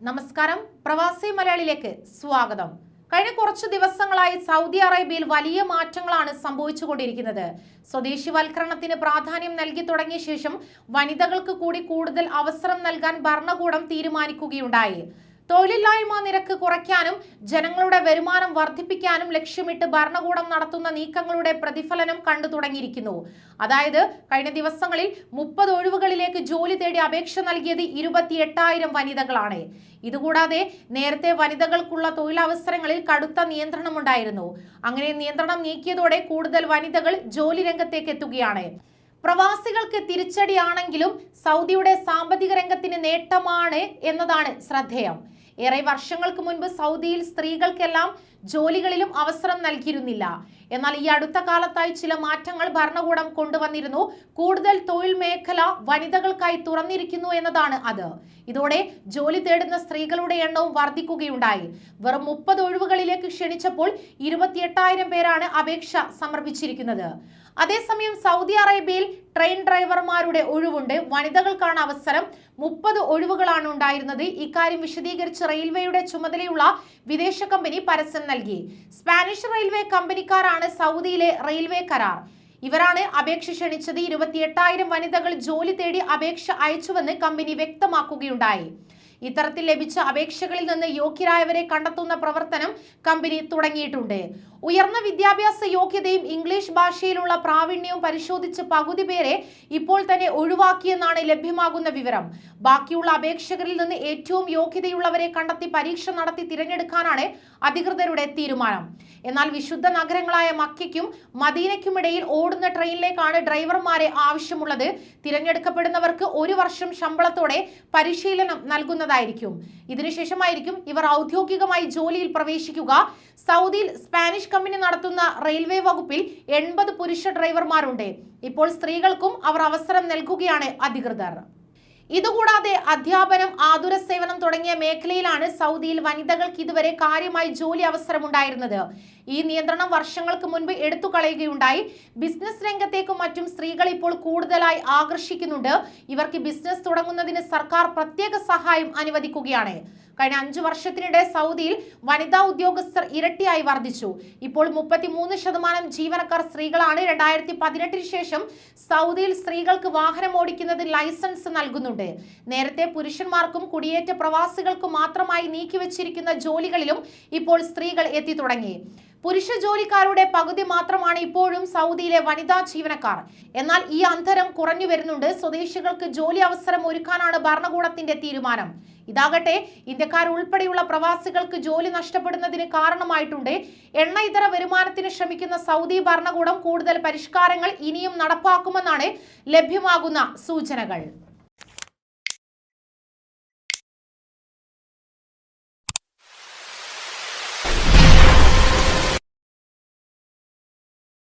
നമസ്കാരം. പ്രവാസി മലയാളിയിലേക്ക് സ്വാഗതം. കഴിഞ്ഞ കുറച്ച് ദിവസങ്ങളായി സൗദി അറേബ്യയിൽ വലിയ മാറ്റങ്ങളാണ് സംഭവിച്ചുകൊണ്ടിരിക്കുന്നത്. സ്വദേശിവൽക്കരണത്തിന് പ്രാധാന്യം നൽകി തുടങ്ങിയ ശേഷം വനിതകൾക്ക് കൂടി കൂടുതൽ അവസരം നൽകാൻ ഭരണകൂടം തീരുമാനിക്കുകയുണ്ടായി. തൊഴിലില്ലായ്മ നിരക്ക് കുറയ്ക്കാനും ജനങ്ങളുടെ വരുമാനം വർദ്ധിപ്പിക്കാനും ലക്ഷ്യമിട്ട് ഭരണകൂടം നടത്തുന്ന നീക്കങ്ങളുടെ പ്രതിഫലനം കണ്ടു തുടങ്ങിയിരിക്കുന്നു. അതായത് കഴിഞ്ഞ ദിവസങ്ങളിൽ മുപ്പത് ഒഴിവുകളിലേക്ക് ജോലി തേടി അപേക്ഷ നൽകിയത് ഇരുപത്തി എട്ടായിരം വനിതകളാണ്. ഇതുകൂടാതെ നേരത്തെ വനിതകൾക്കുള്ള തൊഴിലവസരങ്ങളിൽ കടുത്ത നിയന്ത്രണമുണ്ടായിരുന്നു. അങ്ങനെ നിയന്ത്രണം നീക്കിയതോടെ കൂടുതൽ വനിതകൾ ജോലി രംഗത്തേക്ക് എത്തുകയാണ്. പ്രവാസികൾക്ക് തിരിച്ചടിയാണെങ്കിലും സൗദിയുടെ സാമ്പത്തിക രംഗത്തിന് നേട്ടമാണ് എന്നതാണ് ശ്രദ്ധേയം. ഏറെ വർഷങ്ങൾക്ക് മുൻപ് സൗദിയിൽ സ്ത്രീകൾക്കെല്ലാം ജോലികളിലും അവസരം നൽകിയിരുന്നില്ല. എന്നാൽ ഈ അടുത്ത കാലത്തായി ചില മാറ്റങ്ങൾ ഭരണകൂടം കൊണ്ടുവന്നിരുന്നു. കൂടുതൽ തൊഴിൽ മേഖല വനിതകൾക്കായി തുറന്നിരിക്കുന്നു എന്നതാണ് അത്. ഇതോടെ ജോലി തേടുന്ന സ്ത്രീകളുടെ എണ്ണവും വർദ്ധിക്കുകയുണ്ടായി. വെറും മുപ്പത് ഒഴിവുകളിലേക്ക് ക്ഷണിച്ചപ്പോൾ ഇരുപത്തിയെട്ടായിരം പേരാണ് അപേക്ഷ സമർപ്പിച്ചിരിക്കുന്നത്. അതേസമയം സൗദി അറേബ്യയിൽ ട്രെയിൻ ഡ്രൈവർമാരുടെ ഒഴിവുണ്ട്. വനിതകൾക്കാണ് അവസരം. മുപ്പത് ഒഴിവുകളാണ് ഉണ്ടായിരുന്നത്. ഇക്കാര്യം വിശദീകരിച്ച് റെയിൽവേയുടെ ചുമതലയുള്ള വിദേശ കമ്പനി പരസ്യം നൽകി. സ്പാനിഷ് റെയിൽവേ കമ്പനിക്കാരാണ് സൗദിയിലെ റെയിൽവേ കരാർ. ഇവരാണ് അപേക്ഷ ക്ഷണിച്ചത്. ഇരുപത്തിയെട്ടായിരം വനിതകൾ ജോലി തേടി അപേക്ഷ അയച്ചുവെന്ന് കമ്പനി വ്യക്തമാക്കുകയുണ്ടായി. ഇത്തരത്തിൽ ലഭിച്ച അപേക്ഷകളിൽ നിന്ന് യോഗ്യരായവരെ കണ്ടെത്തുന്ന പ്രവർത്തനം കമ്പനി തുടങ്ങിയിട്ടുണ്ട്. ഉയർന്ന വിദ്യാഭ്യാസ യോഗ്യതയും ഇംഗ്ലീഷ് ഭാഷയിലുള്ള പ്രാവീണ്യവും പരിശോധിച്ച് പകുതി പേരെ ഇപ്പോൾ തന്നെ ഒഴിവാക്കിയെന്നാണ് ലഭ്യമാകുന്ന വിവരം. ബാക്കിയുള്ള അപേക്ഷകരിൽ നിന്ന് ഏറ്റവും യോഗ്യതയുള്ളവരെ കണ്ടെത്തി പരീക്ഷ നടത്തി തിരഞ്ഞെടുക്കാനാണ് അധികൃതരുടെ തീരുമാനം. എന്നാൽ വിശുദ്ധ നഗരങ്ങളായ മക്കയ്ക്കും മദീനയ്ക്കുമിടയിൽ ഓടുന്ന ട്രെയിനിലേക്കാണ് ഡ്രൈവർമാരെ ആവശ്യമുള്ളത്. തിരഞ്ഞെടുക്കപ്പെടുന്നവർക്ക് ഒരു വർഷം ശമ്പളത്തോടെ പരിശീലനം നൽകുന്നതായിരിക്കും ഇതിനുശേഷമായിരിക്കും ഇവർ ഔദ്യോഗികമായി ജോലിയിൽ പ്രവേശിക്കുക. സൗദിയിൽ സ്പാനിഷ് കമ്പനി നടത്തുന്ന റെയിൽവേ വകുപ്പിൽ എൺപത് പുരുഷ ഡ്രൈവർമാരുണ്ട്. ഇപ്പോൾ സ്ത്രീകൾക്കും അവർ അവസരം നൽകുകയാണ് അധികൃതർ. ഇതുകൂടാതെ അധ്യാപനം ആതുര സേവനം തുടങ്ങിയ മേഖലയിലാണ് സൗദിയിൽ വനിതകൾക്ക് ഇതുവരെ കാര്യമായി ജോലി അവസരമുണ്ടായിരുന്നത്. ഈ നിയന്ത്രണം വർഷങ്ങൾക്ക് മുൻപ് എടുത്തു കളയുകയുണ്ടായി. ബിസിനസ് രംഗത്തേക്കും മറ്റും സ്ത്രീകൾ ഇപ്പോൾ കൂടുതലായി ആകർഷിക്കുന്നുണ്ട്. ഇവർക്ക് ബിസിനസ് തുടങ്ങുന്നതിന് സർക്കാർ പ്രത്യേക സഹായം അനുവദിക്കുകയാണ്. കഴിഞ്ഞ അഞ്ചു വർഷത്തിനിടെ സൗദിയിൽ വനിതാ ഉദ്യോഗസ്ഥർ ഇരട്ടിയായി വർദ്ധിച്ചു. ഇപ്പോൾ മുപ്പത്തിമൂന്ന് ശതമാനം ജീവനക്കാർ സ്ത്രീകളാണ്. രണ്ടായിരത്തി പതിനെട്ടിന് ശേഷം സൗദിയിൽ സ്ത്രീകൾക്ക് വാഹനം ഓടിക്കുന്നതിന് ലൈസൻസ് നൽകുന്നുണ്ട്. നേരത്തെ പുരുഷന്മാർക്കും കുടിയേറ്റ പ്രവാസികൾക്കും മാത്രമായി നീക്കിവച്ചിരിക്കുന്ന ജോലികളിലും ഇപ്പോൾ സ്ത്രീകൾ എത്തി തുടങ്ങി. പുരുഷ ജോലിക്കാരുടെ പകുതി മാത്രമാണ് ഇപ്പോഴും സൗദിയിലെ വനിതാ ജീവനക്കാർ. എന്നാൽ ഈ അന്തരം കുറഞ്ഞു വരുന്നുണ്ട്. സ്വദേശികൾക്ക് ജോലി അവസരം ഒരുക്കാനാണ് ഭരണകൂടത്തിന്റെ തീരുമാനം. ഇതാകട്ടെ ഇന്ത്യക്കാർ ഉൾപ്പെടെയുള്ള പ്രവാസികൾക്ക് ജോലി നഷ്ടപ്പെടുന്നതിന് കാരണമായിട്ടുണ്ട്. എണ്ണ ഇതര വരുമാനത്തിന് ശ്രമിക്കുന്ന സൗദി ഭരണകൂടം കൂടുതൽ പരിഷ്കാരങ്ങൾ ഇനിയും നടപ്പാക്കുമെന്നാണ് ലഭ്യമാകുന്ന സൂചനകൾ.